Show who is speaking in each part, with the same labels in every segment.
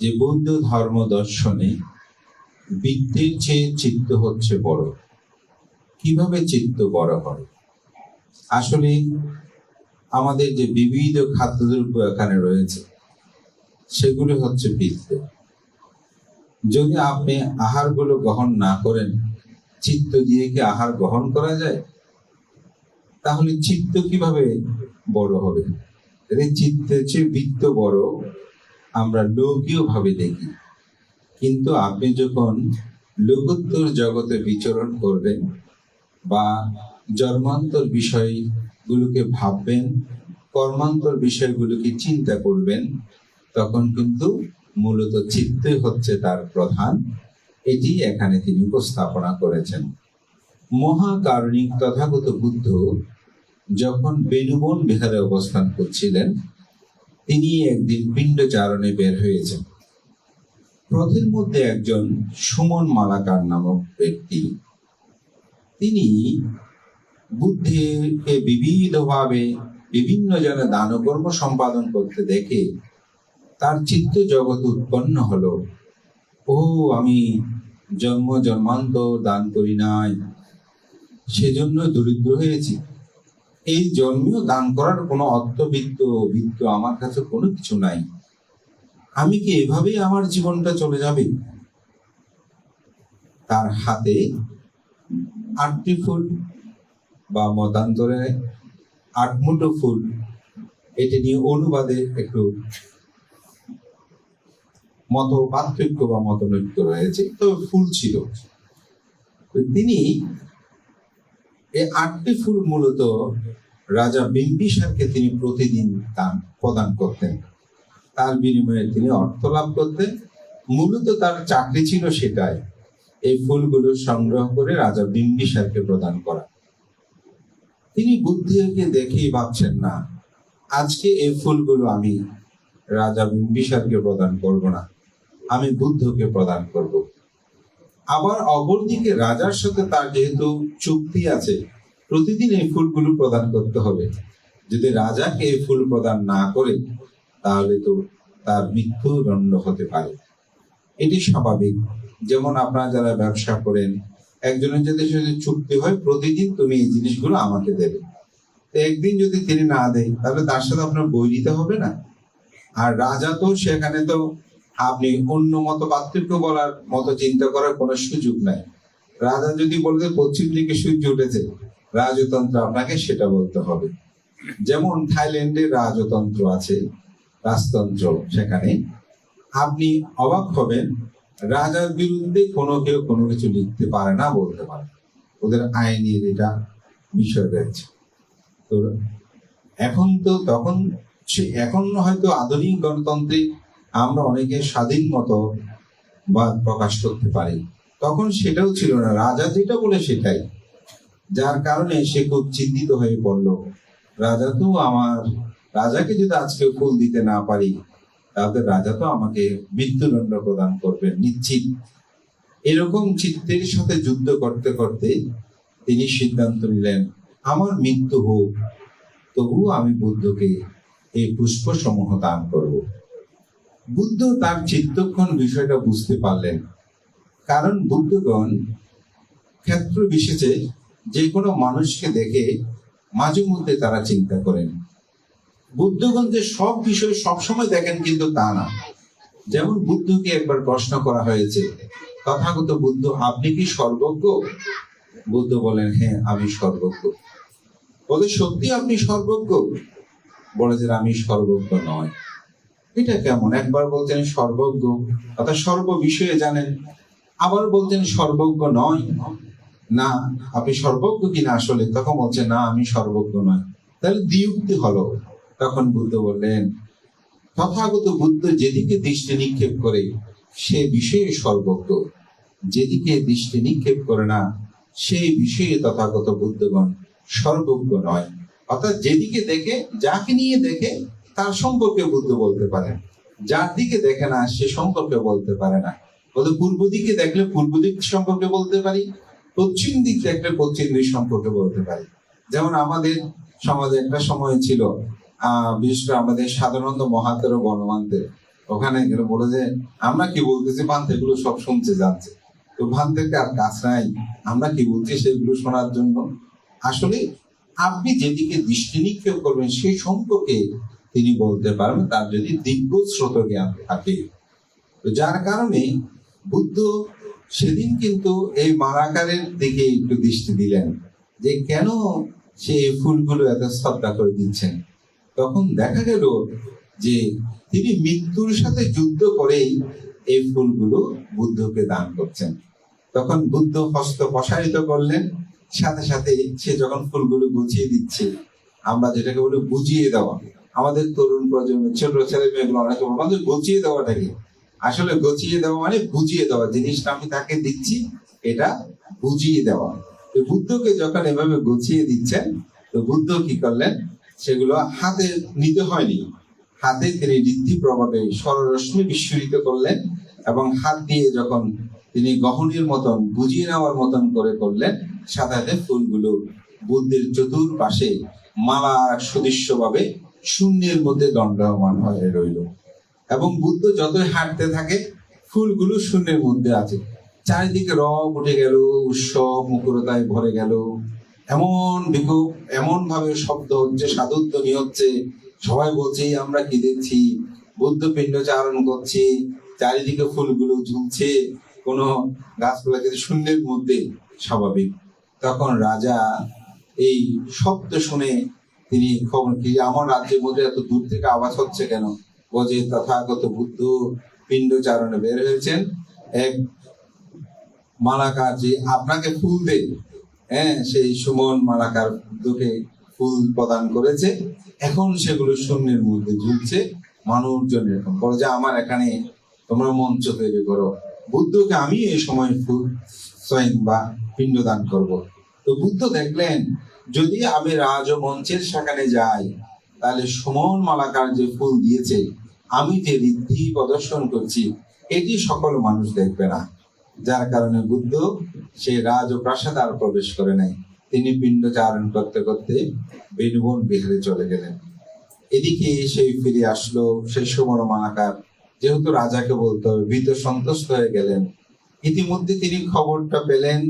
Speaker 1: যে বৌদ্ধ ধর্ম দর্শনে বৃত্তের চেয়ে চিত্ত হচ্ছে বড়। কীভাবে চিত্ত বড় হয়? আসলে আমাদের যে বিবিধ খাদ্যদ্রব্য এখানে রয়েছে, সেগুলো হচ্ছে বৃত্ত যদি আপনি আহারগুলো গ্রহণ না করেন, চিত্ত দিয়ে কি আহার গ্রহণ করা যায়? তাহলে চিত্ত কীভাবে বড় হবে? চিত্তের চেয়ে বৃত্ত বড় আমরা ভাবে দেখি। কিন্তু আপনি যখন লোকোত্তর জগতে বিচরণ করবেন বা জন্মান্তর বিষয়গুলোকে ভাববেন, কর্মান্তর বিষয়গুলোকে চিন্তা করবেন, তখন কিন্তু মূলত চিত্তই হচ্ছে তার প্রধান। এটি এখানে তিনি উপস্থাপনা করেছেন। মহাকারণিক তথাগত বুদ্ধ যখন বেনুবন বিহারে অবস্থান করছিলেন তিনি একদিন পিণ্ডচারণে বের হয়েছেন পথের মধ্যে একজন সুমন মালাকার নামক ব্যক্তি। তিনি বুদ্ধিকে বিবিধভাবে বিভিন্ন জনে দানকর্ম সম্পাদন করতে দেখে তার চিত্ত জগৎ উৎপন্ন হলো। ও আমি জন্ম জন্মান্তর দান করি নাই, সেজন্য দরিদ্র হয়েছি। এই জন্মেও দান করার কোনো অর্থবিত্ত বিত্ত আমার কাছে কোনো কিছু নাই। আমি কি এভাবেই আমার জীবনটা চলে যাবে? তার হাতে আটটি ফুল বা মতান্তরে আট মুঠো ফুল, এটি নিয়ে অনুবাদে একটু মত পার্থক্য বা মতনৈক্য রয়েছে। তো ফুল ছিল। তিনি এই আটটি ফুল মূলত রাজা বিম্বিসারকে তিনি প্রতিদিন দান প্রদান করতেন। তার বিনিময়ে তিনি অর্থ লাভ করতেন। মূলত তার চাকরি ছিল সেটাই। এই ফুলগুলো সংগ্রহ করে রাজা বিম্বিসারকে প্রদান করা। তিনি বুদ্ধিকে দেখেই ভাবছেন, না, আজকে এই ফুলগুলো আমি রাজা বিম্বিসারকে প্রদান করব না। আমি বুদ্ধকে প্রদান করব। আবার অপরদিকে রাজার সাথে তার যেহেতু চুক্তি আছে, প্রতিদিন এই ফুলগুলো প্রদান করতে হবে। যদি রাজাকে এই ফুল প্রদান না করে, তাহলে তো তার মৃত্যুদণ্ড হতে পারে। এটি স্বাভাবিক। যেমন আপনারা যারা ব্যবসা করেন, একজনের যদি সাথে চুক্তি হয়, প্রতিদিন তুমি এই জিনিসগুলো আমাকে দেবে। একদিন যদি তিনি না দেয়, তাহলে তার সাথে আপনার বই দিতে হবে না? আর রাজা তো সেখানে তো আপনি অন্য মতো পার্থক্য বলার মতো চিন্তা করার কোনো সুযোগ নাই। রাজা যদি বলতে পশ্চিম দিকে সূর্য উঠেছে, রাজতন্ত্র আপনাকে সেটা বলতে হবে। যেমন থাইল্যান্ডে রাজতন্ত্র আছে, রাজতন্ত্র সেখানে। আপনি অবাক হবেন, রাজার বিরুদ্ধে কোনো কেউ কোনো কিছু লিখতে পারে না, বলতে পারে। ওদের আইনের এটা বিষয় রয়েছে। তো এখন তো তখন এখন হয়তো আধুনিক গণতন্ত্রে আমরা অনেকে স্বাধীন মতো বা প্রকাশ করতে পারি। তখন সেটাও ছিল না। রাজা যেটা বলে সেটাই। যার কারণে সে খুব চিন্তিত হয়ে পড়ল। রাজা তো আমার, রাজাকে যদি আজকে ফুল দিতে না পারি, তাহলে রাজা তো আমাকে মৃত্যুদণ্ড প্রদান করবেন নিশ্চিত। এরকম চিত্তের সাথে যুদ্ধ করতে করতে তিনি সিদ্ধান্ত নিলেন, আমার মৃত্যু হোক, তবুও আমি বুদ্ধকে এই পুষ্প সমূহ দান করব। বুদ্ধ তার চিত্তক্ষণ বিষয়টা বুঝতে পারলেন। কারণ বুদ্ধগণ ক্ষেত্র বিশেষে যে কোনো মানুষকে দেখে মাঝে মধ্যে তারা চিন্তা করেন। বুদ্ধগণ যে সব বিষয় সবসময় দেখেন কিন্তু তা না। যেমন বুদ্ধকে একবার প্রশ্ন করা হয়েছে, তথাগত বুদ্ধ আপনি কি সর্বজ্ঞ? বুদ্ধ বলেন হ্যাঁ আমি সর্বজ্ঞ। বলে, সত্যি আপনি সর্বজ্ঞ? বলে যে আমি সর্বজ্ঞ নয়। এটা কেমন? একবার বলতেন সর্বজ্ঞ, অর্থাৎ সর্ব বিষয়ে জানেন। আবার বলতেন সর্বজ্ঞ নয়। না, আপনি সর্বজ্ঞ কিনা আসলে? তখন বলছে, না, আমি সর্বজ্ঞ নয়। তাহলে দ্বিউক্তি হলো। তখন বুদ্ধ বললেন, তথাগত বুদ্ধ যেদিকে দৃষ্টি নিক্ষেপ করে, সে বিষয়ে সর্বজ্ঞ। যেদিকে দৃষ্টি নিক্ষেপ করে না, সেই বিষয়ে তথাগত বুদ্ধগণ সর্বজ্ঞ নয়। অর্থাৎ যেদিকে দেখে, যাকে নিয়ে দেখে তার সম্পর্কে বুদ্ধ বলতে পারে। যার দিকে দেখে না, সে সম্পর্কে বলতে পারে না। বলতে পূর্ব দিকে দেখলে পূর্ব দিক সম্পর্কে বলতে পারি, পশ্চিম দিক দেখলে পশ্চিম দিক সম্পর্কে বলতে পারি। যেমন আমাদের সমাজে একটা সময় ছিল আহ বিশেষ করে আমাদের সাধারণত মহাতের গণমান্তের ওখানে গেলে বলে যে, আমরা কি বলতেছি ভান্তে এগুলো সব শুনছে যাচ্ছে তো ভান্তের আর কাজ নাই, আমরা কি বলছি সেগুলো শোনার জন্য? আসলে আপনি যেদিকে দৃষ্টি নিক্ষেপ করবেন, সেই সম্পর্কে তিনি বলতে পারবেন তার যদি দিব্য স্রোত জ্ঞান থাকে। যার কারণে বুদ্ধ সেদিন কিন্তু এই মালাকারের দিকে একটু দৃষ্টি দিলেন যে কেন সে ফুলগুলো এত শ্রদ্ধা করে দিচ্ছেন। তখন দেখা গেল যে তিনি মৃত্যুর সাথে যুদ্ধ করেই এই ফুলগুলো বুদ্ধকে দান করছেন। তখন বুদ্ধ হস্ত প্রসারিত করলেন, সাথে সাথে সে যখন ফুলগুলো গুছিয়ে দিচ্ছে, আমরা যেটাকে বলি বুঝিয়ে দেওয়া। আমাদের তরুণ প্রজন্মের ছোট ছেলে মেয়েগুলো অনেকে আমাদের গুছিয়ে দেওয়াটা কি? আসলে গুছিয়ে দেওয়া মানে বুঝিয়ে দেওয়া, জিনিসটা আমি তাকে দিচ্ছি, এটা বুঝিয়ে দেওয়া। বুদ্ধকে যখন এভাবে গুছিয়ে দিচ্ছেন, তো বুদ্ধ কি করলেন? সেগুলো হাতে নিতে হয়নি। হাতে তিনি ঋদ্ধি প্রভাবে সররশ্মি বিস্ফোরিত করলেন এবং হাত দিয়ে যখন তিনি গহনের মতন বুঝিয়ে নেওয়ার মতন করে করলেন, সাথে ফুলগুলো বুদ্ধের চতুর্পাশে মালা সদৃশ্যভাবে শূন্যের মধ্যে দণ্ডমান হয়ে রইল। এবং বুদ্ধ যতই হাঁটতে থাকে, ফুলগুলো শূন্যের মধ্যে আছে। চারিদিকে রব উঠে গেল, উৎসব মুকুরতায় ভরে গেল। এমন বিক্ষোভ এমন ভাবে শব্দ হচ্ছে, সাধুধ্বনি হচ্ছে। সবাই বলছে আমরা কি দেখছি? বুদ্ধ পিণ্ড চারণ করছে, চারিদিকে ফুলগুলো ঝুলছে, কোনো গাছপালা কিন্তু শূন্যের মধ্যে, স্বাভাবিক। তখন রাজা এই শব্দ শুনে তিনি খবর কি আমার রাজ্যের মধ্যে এত দূর থেকে আওয়াজ হচ্ছে কেন? বোঝে তথাগত বুদ্ধ পিণ্ড চারণে বের হয়েছেন। এক মালাকার যে আপনাকে ফুল দে হ্যাঁ সেই সুমন মালাকার বুদ্ধকে ফুল প্রদান করেছে। এখন সেগুলো শূন্যের মধ্যে ঝুলছে। মানুষজন এরকম বলে যে আমার এখানে তোমরা মঞ্চ তৈরি করো। বুদ্ধকে আমি এই সময় ফুল স্বয়ং বা পিণ্ড দান করব। তো বুদ্ধ দেখলেন যদি আমি রাজমঞ্চের সেখানে যাই, তাহলে সুমন মালাকার যে ফুল দিয়েছে, আমি যে ঋদ্ধি প্রদর্শন করছি, এটি সকল মানুষ দেখবে না। যার কারণে বুদ্ধ সেই রাজপ্রাসাদ আর প্রবেশ করে নাই। তিনি পিণ্ড চারণ করতে করতে বেনুবন বিহারে চলে গেলেন। এদিকে সেই ফিরে আসলো সেই সুমন মালাকার। যেহেতু রাজাকে বলতে হবে, ভীত সন্তুষ্ট হয়ে গেলেন। ইতিমধ্যে তিনি খবরটা পেলেন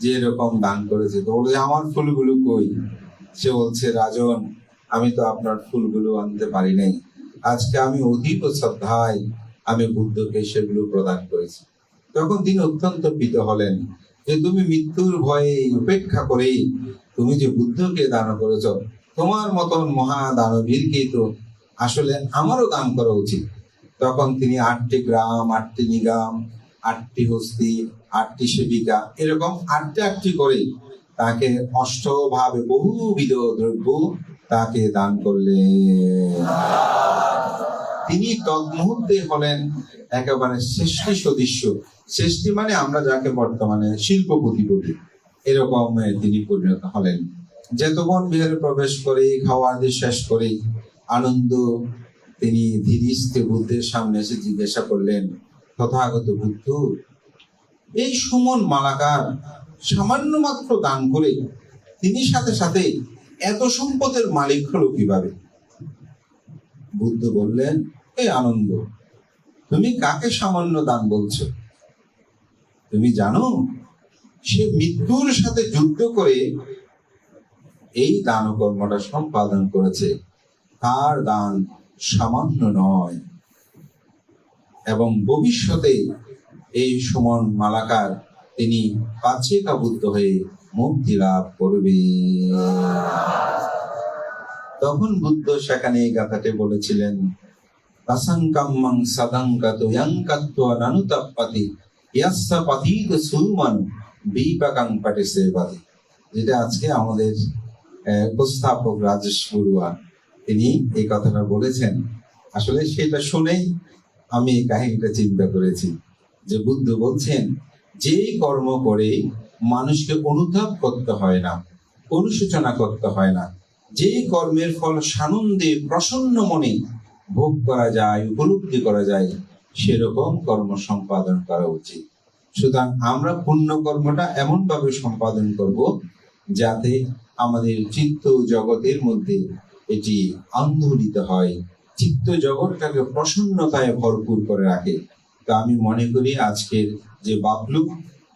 Speaker 1: যে এরকম দান করেছে। তো বলে, আমার ফুলগুলো কই? সে বলছে, রাজন, আমি তো আপনার ফুলগুলো আনতে পারি নাই। আজকে আমি অধিক শ্রদ্ধায় আমি বুদ্ধকে সেগুলো প্রদান করেছি। তখন তিনি অত্যন্ত প্রীত হলেন যে, তুমি মৃত্যুর ভয়ে উপেক্ষা করে তুমি যে বুদ্ধকে দান করেছ, তোমার মতন মহা দানবীরকে তো আসলে আমারও দান করা উচিত? তখন তিনি আটটি গ্রাম, আটটি নিগাম, আটটি হস্তি আটটি সেবিকা এরকম আটটি আটটি করে তাকে অষ্টভাবে বহুবিধ দ্রব্য তাকে দান করলেন। তিনি তৎমুহূর্তে হলেন একেবারে সৃষ্টি সদৃশ্য সৃষ্টি মানে আমরা যাকে বর্তমানে শিল্পপতি বলি। এরকম তিনি পরিণত হলেন। যেতবন বিহারে প্রবেশ করে, খাওয়া দিয়ে শেষ করে, আনন্দ তিনি ধীরিস্থে বুদ্ধের সামনে এসে জিজ্ঞাসা করলেন, তথাগত বুদ্ধ এই সুমন মালাকার সামান্য মাত্র দান করে তিনি সাথে সাথে এত সম্পদের মালিক হলো কীভাবে? বুদ্ধ বললেন এই আনন্দ, তুমি কাকে সামান্য দান বলছো? তুমি জানো, সে মৃত্যুর সাথে যুদ্ধ করে এই দান কর্মটা সম্পাদন করেছে। তার দান সামান্য নয়, এবং ভবিষ্যতে এই সুমন মালাকার, তিনি পাচিকা বুদ্ধ হয়ে মুক্তি লাভ করবে। তখন বুদ্ধ সেখানে গাথাটি বলেছিলেন অসংকাম্মং সদঙ্কত যঙ্কত্ব নানুতপ্পতি ইয়াস্য পতিত সুমন বিপাকং পটিসেবতি যেটা আজকে আমাদের উপস্থাপক রাজেশ বড়ুয়া, তিনি এই কথাটা বলেছেন। আসলে সেটা শুনেই আমি এই কাহিনীটা চিন্তা করেছি। যে বুদ্ধ বলছেন যে কর্ম করে মানুষকে অনুতাপ করতে হয় না, অনুশোচনা করতে হয় না যে কর্মের ফল সানন্দে প্রসন্ন মনে ভোগ করা যায়, উপলব্ধি করা যায়, সেরকম কর্ম সম্পাদন করা উচিত। সুতরাং আমরা পুণ্য কর্মটা এমন ভাবে সম্পাদন করব যাতে আমাদের চিত্ত জগতের মধ্যে এটি আন্দোলিত হয়। চিত্ত জগৎটাকে প্রসন্নতায় ভরপুর করে রাখে। তো আমি মনে করি আজকের যে বাবলু,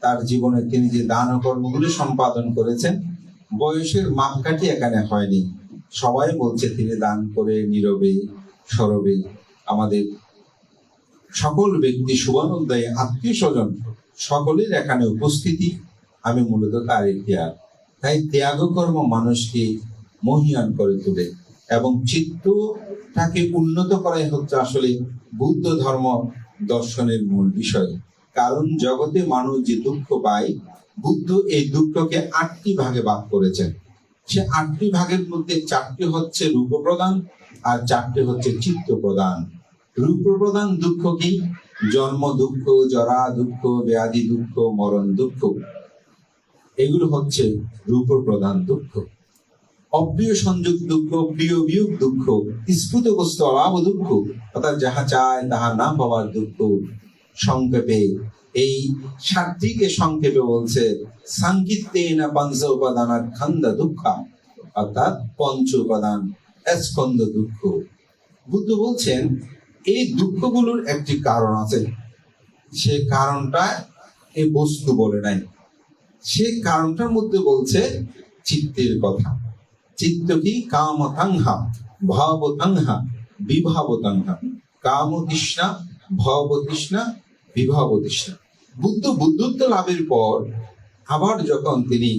Speaker 1: তার জীবনে তিনি যে দান কর্মগুলো সম্পাদন করেছেন, বয়সের মাপকাঠি এখানে হয়নি। সবাই বলছে তিনি দান করে নীরবে, সরবে। আমাদের সকল ব্যক্তি শুভানুদ্দায়ী আত্মীয় স্বজন সকলের এখানে উপস্থিতি, আমি মূলত তার ইতিহাস। তাই ত্যাগ কর্ম মানুষকে মহিয়ান করে তোলে এবং চিত্তটাকে উন্নত করাই হচ্ছে আসলে বুদ্ধ ধর্ম দর্শনের মূল বিষয়। কারণ জগতে মানুষ যে দুঃখ পায়, বুদ্ধ এই দুঃখকে আটটি ভাগে ভাগ করেছেন। সে আটটি ভাগের মধ্যে চারটি হচ্ছে রূপ প্রদান আর চারটি হচ্ছে চিত্ত প্রদান। রূপ প্রদান দুঃখ কি? জন্ম দুঃখ, জরা দুঃখ, ব্যাধি দুঃখ, মরণ দুঃখ। এগুলো হচ্ছে রূপ প্রদান দুঃখ। অপ্রিয় সংযোগ দুঃখ প্রিয় বিয়োগ দুঃখ স্ফুত বস্তু অভাব দুঃখ, অর্থাৎ যাহা চায় তাহা না পাওয়ার দুঃখ। সংক্ষেপে, এই সাতটিকে সংক্ষেপে বলছে সাংকিত্যে না পঞ্চ উপাদান খন্দ দুঃখ, অর্থাৎ পঞ্চ উপাদান স্কন্দ দুঃখ। বুদ্ধ বলছেন, এই দুঃখগুলোর একটি কারণ আছে। সে কারণটা এই বস্তু বলে নাই। সে কারণটার মধ্যে বলছে চিত্তের কথা। চিত্ত কি কাম তাংহা ভাব তাংহা বিভাব তাংহা কাম তৃষ্ণা ভব তৃষ্ণা বিভাব তৃষ্ণা বুদ্ধ বুদ্ধত্ব লাভের পর আবার যখন তিনি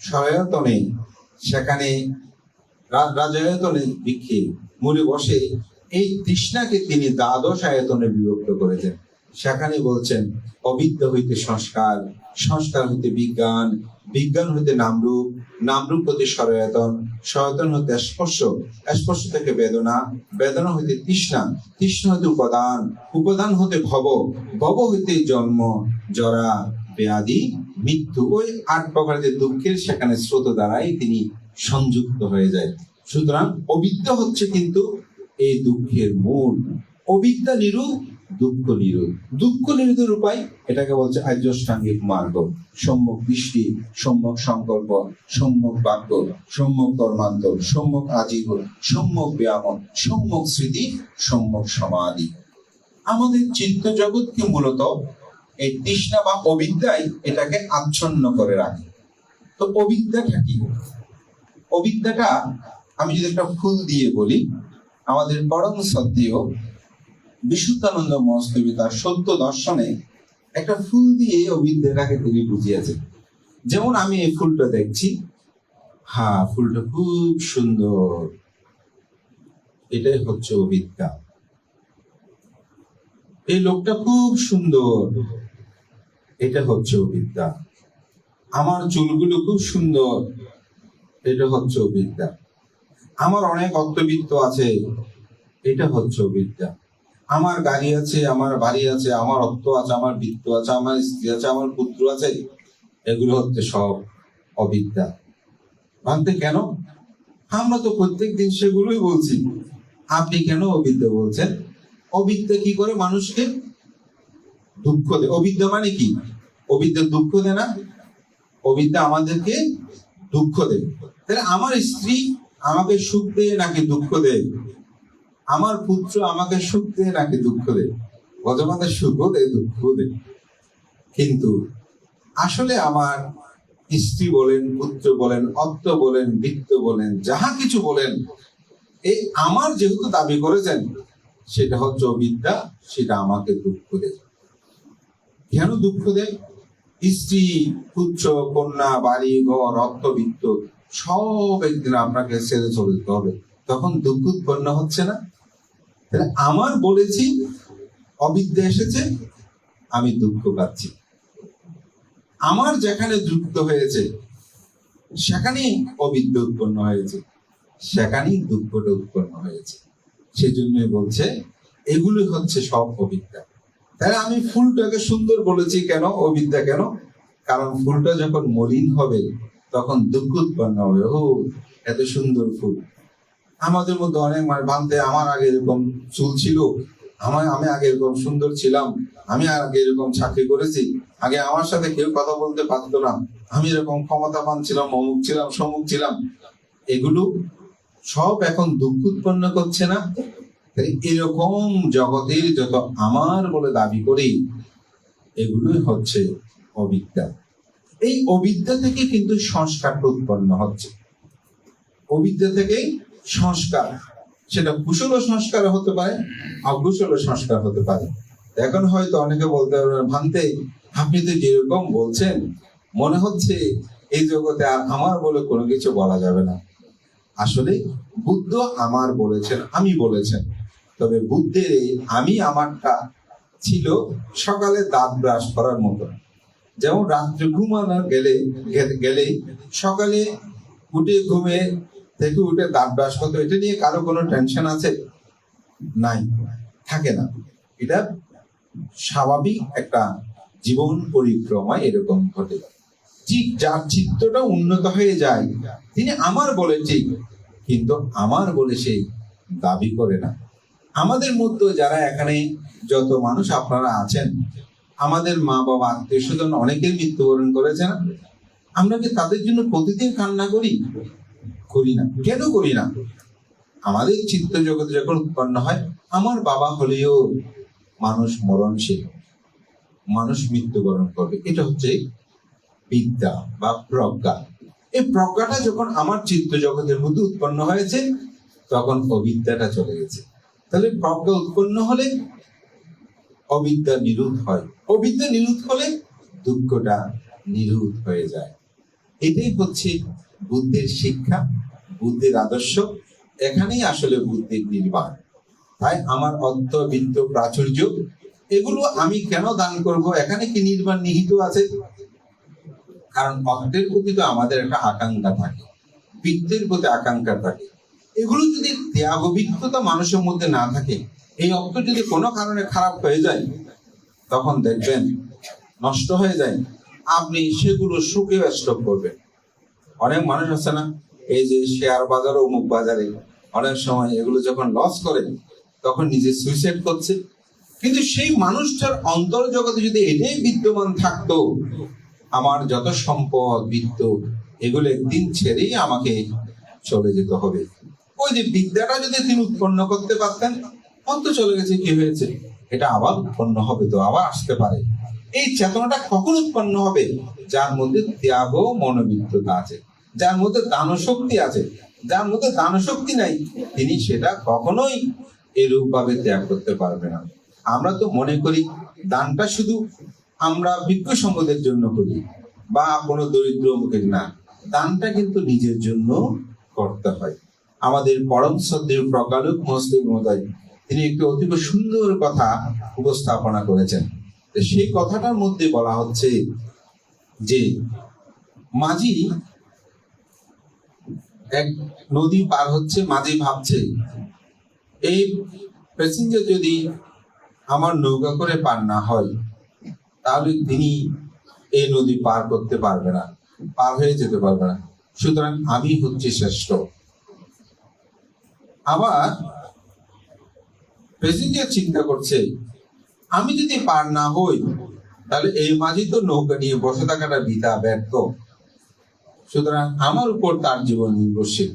Speaker 1: সনাতনে সেখানে রাজায়তনে বিক্ষে মনে বসে, এই তৃষ্ণাকে তিনি দ্বাদশ আয়তনে বিভক্ত করেছেন। সেখানে বলছেন, অবিদ্যা হইতে সংস্কার সংস্কার হইতে বিজ্ঞান বিজ্ঞান হইতে নামরূপ নামরূপ হইতে সরয়তন সয়তন হইতে স্পর্শ স্পর্শ থেকে বেদনা বেদনা হইতে তৃষ্ণা তৃষ্ণা হইতে উপাদান উপাদান হতে ভব ভব হইতে জন্ম, জরা, ব্যাধি, মৃত্যু। ওই আট প্রকারের দুঃখের সেখানে স্রোত দ্বারাই তিনি সংযুক্ত হয়ে যায়। সুতরাং অবিদ্যা হচ্ছে কিন্তু এই দুঃখের মূল। অবিদ্যা নিরূপ দুঃখ নিরোধ দুঃখ নিরোধের উপায় এটাকে বলছে আর্যষ্টাঙ্গিক মার্গ। সম্যক দৃষ্টি, সম্যক সংকল্প, সম্যক বাক্য, সম্যক কর্মান্তর সম্যক আজীবন, সম্যক ব্যায়াম সম্যক স্মৃতি, সম্যক সমাধি। আমাদের চিত্ত জগৎকে মূলত এই তৃষ্ণা বা অবিদ্যায় এটাকে আচ্ছন্ন করে রাখে। তো অবিদ্যাটা কি? অবিদ্যাটা আমি যদি একটা ফুল দিয়ে বলি, আমাদের পরম সত্ত্বেও বিশুদ্ধানন্দ মহাস্তবী তার সত্য দর্শনে একটা ফুল দিয়ে অবিদ্যাটাকে তিনি বুঝিয়েছেন। যেমন আমি এই ফুলটা দেখছি। হ্যাঁ ফুলটা খুব সুন্দর। এটাই হচ্ছে অবিদ্যা এই লোকটা খুব সুন্দর। এটা হচ্ছে অবিদ্যা আমার চুলগুলো খুব সুন্দর। এটা হচ্ছে অবিদ্যা আমার অনেক অর্থবিত্ত আছে। এটা হচ্ছে অবিদ্যা আমার গাড়ি আছে, আমার বাড়ি আছে, আমার অর্থ আছে, আমার বৃত্ত আছে, আমার স্ত্রী আছে, আমার পুত্র আছে, এগুলো হচ্ছে সব অবিদ্যা। ভাবতে কেন? আমরা তো প্রত্যেক দিন সেগুলোই বলছি। আপনি কেন অবিদ্যা বলছেন? অবিদ্যা কি করে মানুষকে? দুঃখ দেয় অবিদ্যা মানে কি? অবিদ্যা দুঃখ দেয় না? অবিদ্যা আমাদেরকে দুঃখ দেয় তাহলে আমার স্ত্রী আমাকে সুখ দেয় নাকি দুঃখ দেয়? আমার পুত্র আমাকে সুখ দেয় নাকি দুঃখ দেয়? ভগবানের সুখ দেয়, দুঃখ দেয়। কিন্তু আসলে আমার স্ত্রী বলেন, পুত্র বলেন অর্থ বলেন বৃত্ত বলেন, যাহা কিছু বলেন, এই আমার যেহেতু দাবি করেছেন, সেটা হচ্ছে অবিদ্যা, সেটা আমাকে দুঃখ দেয়। কেন দুঃখ দেয়? স্ত্রী, পুত্র, কন্যা, বাড়ি, ঘর অর্থবিত্ত সব একদিন আপনাকে ছেড়ে চলে যেতে হবে। তখন দুঃখ উৎপন্ন হচ্ছে না। আমার বলেছি, অবিদ্যা এসেছে, আমি দুঃখ পাচ্ছি। আমার যেখানে যুক্ত হয়েছে, সেখানেই অবিদ্যা উৎপন্ন হয়েছে, সেখানেই দুঃখটা উৎপন্ন হয়েছে। সেজন্য বলছে এগুলো হচ্ছে সব অবিদ্যা। তাহলে আমি ফুলটাকে সুন্দর বলেছি কেন, অবিদ্যা কেন? কারণ ফুলটা যখন মলিন হবে, তখন দুঃখ উৎপন্ন হবে। ও, এত সুন্দর ফুল। আমাদের মধ্যে অনেক মানে ভাবতে আমার আগে এরকম চুল ছিল। আমার, আমি আগে এরকম সুন্দর ছিলাম। আমি আগে এরকম চাকরি করেছি। আগে আমার সাথে কেউ কথা বলতে পারতো না। আমি এরকম ক্ষমতাবান ছিলাম, অমুক ছিলাম, সমুক ছিলাম। এগুলো সব এখন দুঃখ উৎপন্ন করছে না? এরকম জগতের যত আমার বলে দাবি করি, এগুলোই হচ্ছে অবিদ্যা। এই অবিদ্যা থেকে কিন্তু সংস্কারটা উৎপন্ন হচ্ছে। অবিদ্যা থেকেই সংস্কার। সেটা কুশল সংস্কার হতে পারে অকুশল সংস্কার হতে পারে। এখন হয়তো অনেকে বলতে পারবেন ভান্তে, আপনি তো যেরকম বলছেন, মনে হচ্ছে এই জগতে আর আমার বলে কোনো কিছু বলা যাবে না। আসলে বুদ্ধ আমার বলেছেন, আমি বলেছেন। তবে বুদ্ধের এই আমি আমারটা ছিল সকালে দাঁত ব্রাশ করার মতো। যেমন রাত্রে ঘুমানো গেলে গেলে সকালে উঠে ঘুমে থেকে উঠে দাঁত ব্রাশ এটা নিয়ে কারও কোনো টেনশন আছে? নাই। থাকে না। এটা স্বাভাবিক একটা জীবন পরিক্রমা এরকম ঘটে। ঠিক যার চিত্তটা উন্নত হয়ে যায়, তিনি আমার বলে ঠিক, কিন্তু আমার বলে সেই দাবি করে না। আমাদের মধ্যে যারা এখানে যত মানুষ আপনারা আছেন, আমাদের মা বাবা, আত্মীয় স্বজন অনেকের মৃত্যুবরণ করেছেন। আমরা কি তাদের জন্য প্রতিদিন কান্না করি? করি না কেন করি না আমাদের চিত্ত জগতে যখন উৎপন্ন হয়, আমার বাবা হলেও মানুষ মরণশীল। মানুষ মৃত্যুবরণ করবে। এটা হচ্ছে বিদ্যা বা প্রজ্ঞা। এই প্রজ্ঞাটা যখন আমার চিত্ত জগতের মধ্যে উৎপন্ন হয়েছে, তখন অবিদ্যাটা চলে গেছে। তাহলে প্রজ্ঞা উৎপন্ন হলে অবিদ্যা নিরোধ হয়। অবিদ্যা নিরোধ হলে দুঃখটা নিরোধ হয়ে যায়। এটাই হচ্ছে বুদ্ধের শিক্ষা। বুদ্ধের আদর্শ, এখানেই আসলে বুদ্ধির নির্মাণ। তাই আমার অর্থ বিত্ত প্রাচুর্য, এগুলো আমি কেন দান করব? এখানে কি নির্মাণ নিহিত আছে? কারণ অর্থের প্রতি তো আমাদের একটা আকাঙ্ক্ষা থাকে বিত্তের প্রতি আকাঙ্ক্ষা থাকে। এগুলো যদি ত্যাগবিত্ততা মানুষের মধ্যে না থাকে, এই অর্থ যদি কোনো কারণে খারাপ হয়ে যায়, তখন দেখবেন নষ্ট হয়ে যায়। আপনি সেগুলো সুখে স্টক করবেন। অনেক মানুষ আছে না এই যে শেয়ার বাজার অমুক বাজারে অনেক সময় এগুলো যখন লস করে, তখন নিজে সুইসাইড করছে। কিন্তু সেই মানুষটার অন্তর জগতে যদি এটাই বিদ্যমান থাকতো, আমার যত সম্পদ বিত্ত এগুলো একদিন ছেড়েই আমাকে চলে যেতে হবে। ওই যে বিদ্যাটা যদি তিনি উৎপন্ন করতে পারতেন অন্ত চলে গেছে, কি হয়েছে? এটা আবার উৎপন্ন হবে তো, আবার আসতে পারে। এই চেতনাটা কখন উৎপন্ন হবে? যার মধ্যে ত্যাগ ও মনোবিত্ততা আছে। যার মধ্যে দান শক্তি আছে, যার মধ্যে দান শক্তি নাই, তিনি সেটা কখনোই এরূপ ভাবে ত্যাগ করতে পারবে না। আমরা তো মনে করি, দানটা শুধু আমরা ভিক্ষু সম্পদের জন্য করি, বা কোনো দরিদ্র মুখের না। দানটা কিন্তু নিজের জন্য করতে হয়। আমাদের পরম শ্রদ্ধেয় প্রকালক মুসলিম মহোদয়, তিনি একটি অতীব সুন্দর কথা উপস্থাপনা করেছেন। সেই কথাটার মধ্যে বলা হচ্ছে যে, মাঝি এক নদী পার হচ্ছে মাঝে ভাবছে, এই প্যাসেঞ্জার যদি আমার নৌকা করে পার না হয়, তাহলে তিনি এই নদী পার করতে পারবে না, পার হয়ে যেতে পারবে না। সুতরাং আমি হচ্ছে শ্রেষ্ঠ। আবার প্যাসেঞ্জার চিন্তা করছে, আমি যদি পার না হই, তাহলে এই মাঝি তো নৌকা নিয়ে বসে থাকাটা বিতা ব্যর্থ। সুতরাং আমার উপর তার জীবন নির্ভরশীল?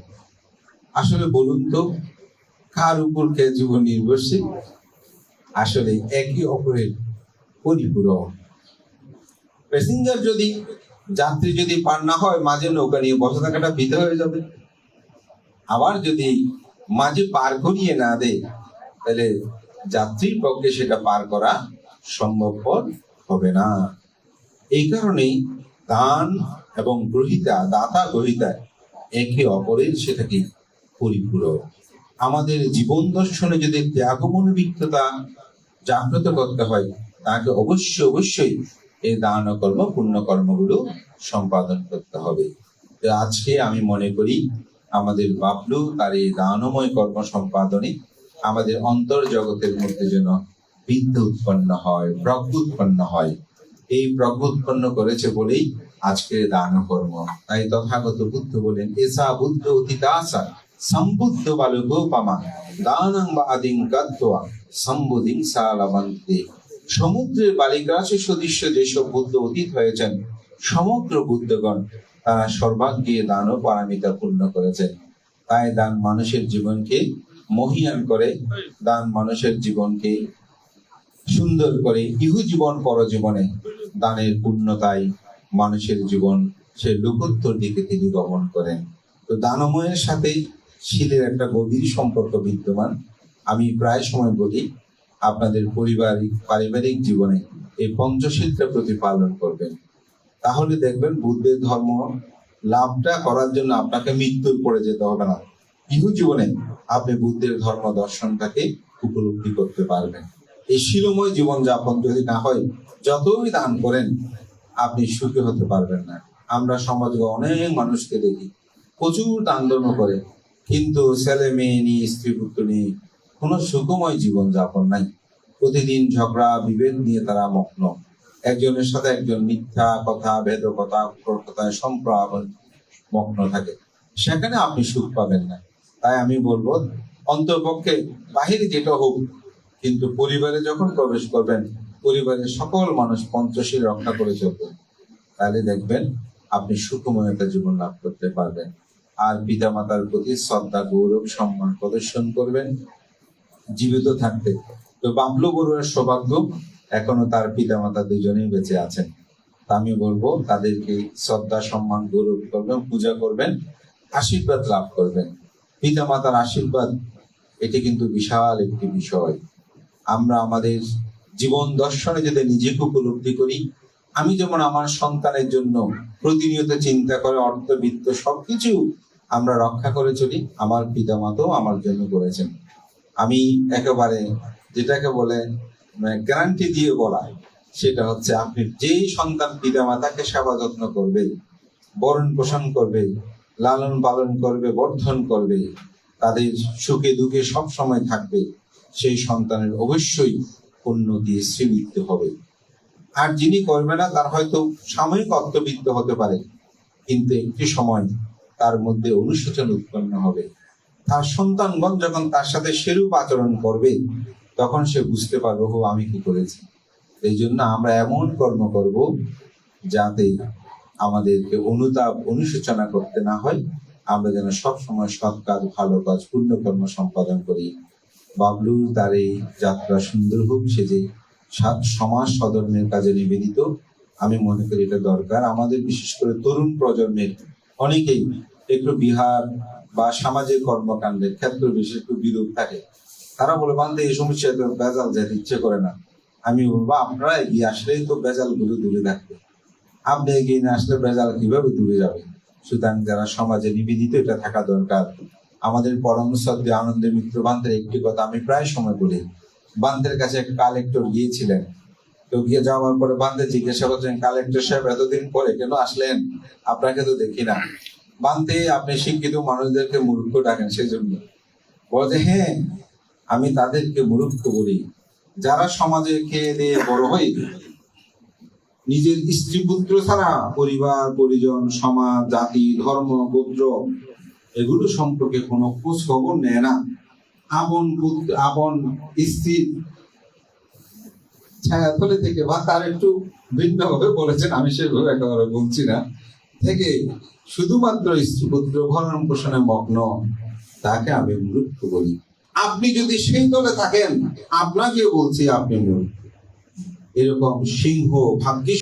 Speaker 1: আসলে বলুন তো, কার উপর কে জীবন নির্ভরশীল? আসলে একে অপরের পরিপূরক। প্যাসেঞ্জার যদি, যাত্রী যদি পার না হয়, মাঝে নৌকা নিয়ে বসে থাকাটা বিতে হয়ে যাবে। আবার যদি মাঝে পার করিয়ে না দেয়, তাহলে যাত্রীর পক্ষে সেটা পার করা সম্ভবপর হবে না। এই কারণেই দান এবং গ্রহিতা, দাতা গ্রহিতা একে অপরের সেটাকে পরিপূরক। আমাদের জীবন দর্শনে যদি ত্যাগ মনোবিকতা জাগ্রত করতে হয়, তাকে অবশ্যই অবশ্যই এই দান কর্ম, পুণ্য কর্মগুলো সম্পাদন করতে হবে। আজকে আমি মনে করি, আমাদের বাবলু তার এই দানময় কর্ম সম্পাদনে আমাদের অন্তর জগতের মধ্যে যেন বিদ্যা উৎপন্ন হয় প্রজ্ঞ উৎপন্ন হয়। এই প্রজ্ঞ উৎপন্ন করেছে বলেই আজকের দান কর্ম। তাই তথাগত বুদ্ধ বলেন, এসা বুদ্ধ অতিদাসা সম্বুদ্ধ বালক পামা, দানং বা আদিং গত্বা সম্বুদিং সালাবন্তে সমুদ্রের বালিগ্রাসে সদৃশ্য যেসব বুদ্ধ অতীত হয়েছেন, সমগ্র বুদ্ধগণ তারা সর্বাগ্যে দান ও পারামিতা পূর্ণ করেছেন। তাই দান মানুষের জীবনকে মহিয়ান করে, দান মানুষের জীবনকে সুন্দর করে ইহু জীবন পরজীবনে দানের পূর্ণতায় মানুষের জীবন, সে লোকোত্তর দিকে তিনি গমন করেন। তো দানময়ের সাথে শিলের একটা গভীর সম্পর্ক বিদ্যমান। আমি প্রায় সময় বলি, আপনাদের পরিবারিক, পারিবারিক জীবনে এই পঞ্চশীলটা প্রতিপালন করবেন। তাহলে দেখবেন বুদ্ধের ধর্ম লাভটা করার জন্য আপনাকে মৃত্যুর পড়ে যেতে হবে না। ইহু জীবনে আপনি বুদ্ধের ধর্ম দর্শনটাকে উপলব্ধি করতে পারবেন। এই শিলময় জীবন যাপন যদি না হয়, যতই দান করেন আপনি সুখী হতে পারবেন না। আমরা সমাজে অনেক মানুষকে দেখি, প্রচুর ধর্ম করে, কিন্তু ছেলে মেয়ে নিয়ে, স্ত্রী পুত্র নিয়ে কোনো সুখময় জীবন যাপন নাই। প্রতিদিন ঝগড়া, বিভেদ নিয়ে তারা মগ্ন। একজনের সাথে একজন মিথ্যা কথা ভেদ কথা কথায় সম্প্রদান মগ্ন থাকে। সেখানে আপনি সুখ পাবেন না। তাই আমি বলব, অন্তর্পক্ষে বাহিরে যেটা হোক, কিন্তু পরিবারে যখন প্রবেশ করবেন পরিবারের সকল মানুষ পঞ্চশীল রক্ষা করে চলবেন তাহলে দেখবেন আপনি সুখময় একটা জীবন লাভ করতে পারবেন। আর পিতা মাতার প্রতি শ্রদ্ধা, গৌরব, সম্মান প্রদর্শন করবেন। জীবিত থাকতে। তো বাবলু বড়ুয়ার সৌভাগ্য এখনও তার পিতা মাতা দুজনেই বেঁচে আছেন। আমি বলব, তাদেরকে শ্রদ্ধা, সম্মান, গৌরব করবেন, পূজা করবেন, আশীর্বাদ লাভ করবেন। পিতা মাতার আশীর্বাদ, এটি কিন্তু বিশাল একটি বিষয়। আমরা আমাদের জীবন দর্শনে যদি নিজেকে উপলব্ধি করি, আমি যেমন আমার সন্তানের জন্য প্রতিনিয়ত চিন্তা করে অর্থবিত্ত সবকিছু আমরা রক্ষা করে চলি, আমার পিতা মাতাও আমার জন্য করেছেন। আমি একেবারে যেটাকে বলে গ্যারান্টি দিয়ে বলা, সেটা হচ্ছে আপনি যেই সন্তান পিতা মাতাকে সেবা যত্ন করবে, বরণ পোষণ করবে, লালন পালন করবে, বর্ধন করবে, তাদের সুখে দুঃখে সব সময় থাকবে, সেই সন্তানের অবশ্যই উন্নতি শ্রীবৃদ্ধি হবে। আর যিনি করবে না, তার হয়তো সাময়িক অর্থবিত্ত হতে পারে। কিন্তু একটি সময় তার মধ্যে অনুশোচন উৎপন্ন হবে। তার সন্তানগণ যখন তার সাথে সেরূপ আচরণ করবে, তখন সে বুঝতে পারবে হো আমি কি করেছি? এই জন্য আমরা এমন কর্ম করব যাতে আমাদেরকে অনুতাপ, অনুশোচনা করতে না হয়। আমরা যেন সব সময় সৎ কাজ, ভালো কাজ পুণ্যকর্ম সম্পাদন করি। বাবলুর তার এই যাত্রা সুন্দর হোক, সে যে সমাজ সদর্মের কাজে নিবেদিত, আমি মনে করি এটা দরকার। আমাদের বিশেষ করে তরুণ প্রজন্মের, অনেকেই একটু বিহার বা সামাজিক কর্মকাণ্ডের ক্ষেত্রে বিশেষ একটু বিরূপ থাকে। তারা বলে বান্ধে এই সমস্যা তো বেজাল যেতে ইচ্ছে করে না। আমি বলব, আপনারা এগিয়ে আসলেই তো বেজালগুলো দূরে থাকবে। আপনি এগিয়ে না আসলে বেজাল কীভাবে দূরে যাবে? সুতরাং যারা সমাজে নিবেদিত, এটা থাকা দরকার। আমাদের পরম শ্রদ্ধে আনন্দের মিত্র বান্ধের একটি কথা আমি প্রায় সময় বলি। বান্ধের কাছে এক কালেক্টর গিয়েছিলেন। তো গিয়ে যাওয়ার পরে বান্ধে জিজ্ঞাসা করছেন কালেক্টর সাহেব, এতদিন পরে কেন আসলেন? আপনাকে তো দেখি না। বান্ধে আপনি শিক্ষিত মানুষদেরকে মূর্খ ডাকেন সেই জন্য বলছে হ্যাঁ আমি তাদেরকে মূর্খ বলি। যারা সমাজে খেয়ে দিয়ে বড় হয়, নিজের স্ত্রী পুত্র ছাড়া পরিবার, পরিজন, সমাজ, জাতি, ধর্ম, গোত্র এগুলো সম্পর্কে কোনো খোঁজ খবর নেয় না। আপন আপন স্ত্রী। ছায়াতলে থেকে বা তার একটু ভিন্ন ভাবে বলেছেন, আমি সেভাবে একেবারে বলছি না। থেকে শুধুমাত্র স্ত্রী পুত্র ভরণ পোষণে মগ্ন, তাকে আমি মূর্খ বলি। আপনি যদি সেই দলে থাকেন আপনাকে বলছি আপনি মূর্খ। এরকম সিংহ, ভাগ্যিস